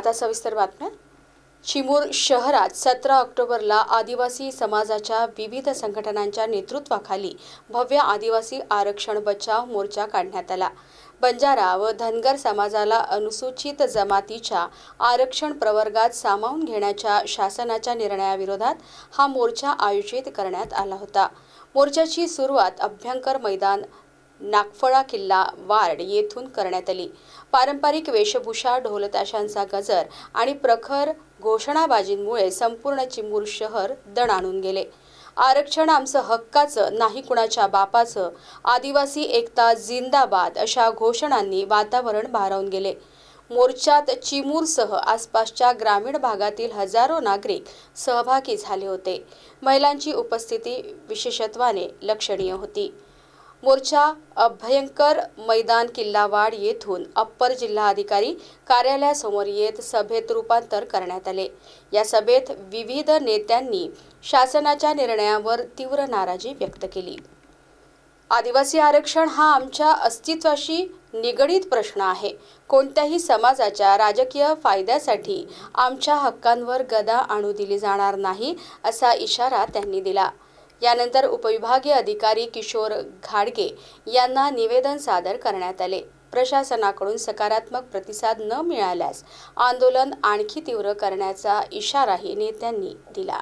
आता सविस्तर बातम्या. चिमूर शहरात सतरा ऑक्टोबरला आदिवासी समाजाच्या विविध संघटनांच्या नेतृत्वाखाली भव्य आदिवासी आरक्षण बचाव मोर्चा काढण्यात आला. बंजारा व धनगर समाजाला अनुसूचित जमातीच्या आरक्षण प्रवर्गात सामावून घेण्याच्या शासनाच्या निर्णयाविरोधात हा मोर्चा आयोजित करण्यात आला होता. मोर्चाची सुरुवात अभ्यंकर मैदान नागफळा किल्ला वार्ड येथून करण्यात आली. पारंपरिक वेशभूषा ढोलताशांचा गजर आणि प्रखर घोषणाबाजींमुळे संपूर्ण चिमूर शहर दणाणून गेले. आरक्षण आमचं हक्काचं नाही कुणाच्या बापाचं. आदिवासी एकता जिंदाबाद अशा घोषणांनी वातावरण भारावून गेले. मोर्चात चिमूरसह आसपासच्या ग्रामीण भागातील हजारो नागरिक सहभागी झाले होते. महिलांची उपस्थिती विशेषत्वाने लक्षणीय होती. मोर्चा अभयंकर मैदान किल्लावाड येथून अप्पर जिल्हाधिकारी कार्यालयासमोर येत सभेत रूपांतर करण्यात आले. या सभेत विविध नेत्यांनी शासनाच्या निर्णयावर तीव्र नाराजी व्यक्त केली. आदिवासी आरक्षण हा आमच्या अस्तित्वाशी निगडीत प्रश्न आहे. कोणत्याही समाजाच्या राजकीय फायद्यासाठी आमच्या हक्कांवर गदा आणू दिली जाणार नाही असा इशारा त्यांनी दिला. यानंतर उपविभागीय अधिकारी किशोर घाडगे यांना निवेदन सादर करण्यात आले. प्रशासनाकडून सकारात्मक प्रतिसाद न मिळाल्यास आंदोलन आणखी तीव्र करण्याचा इशाराही नेत्यांनी दिला.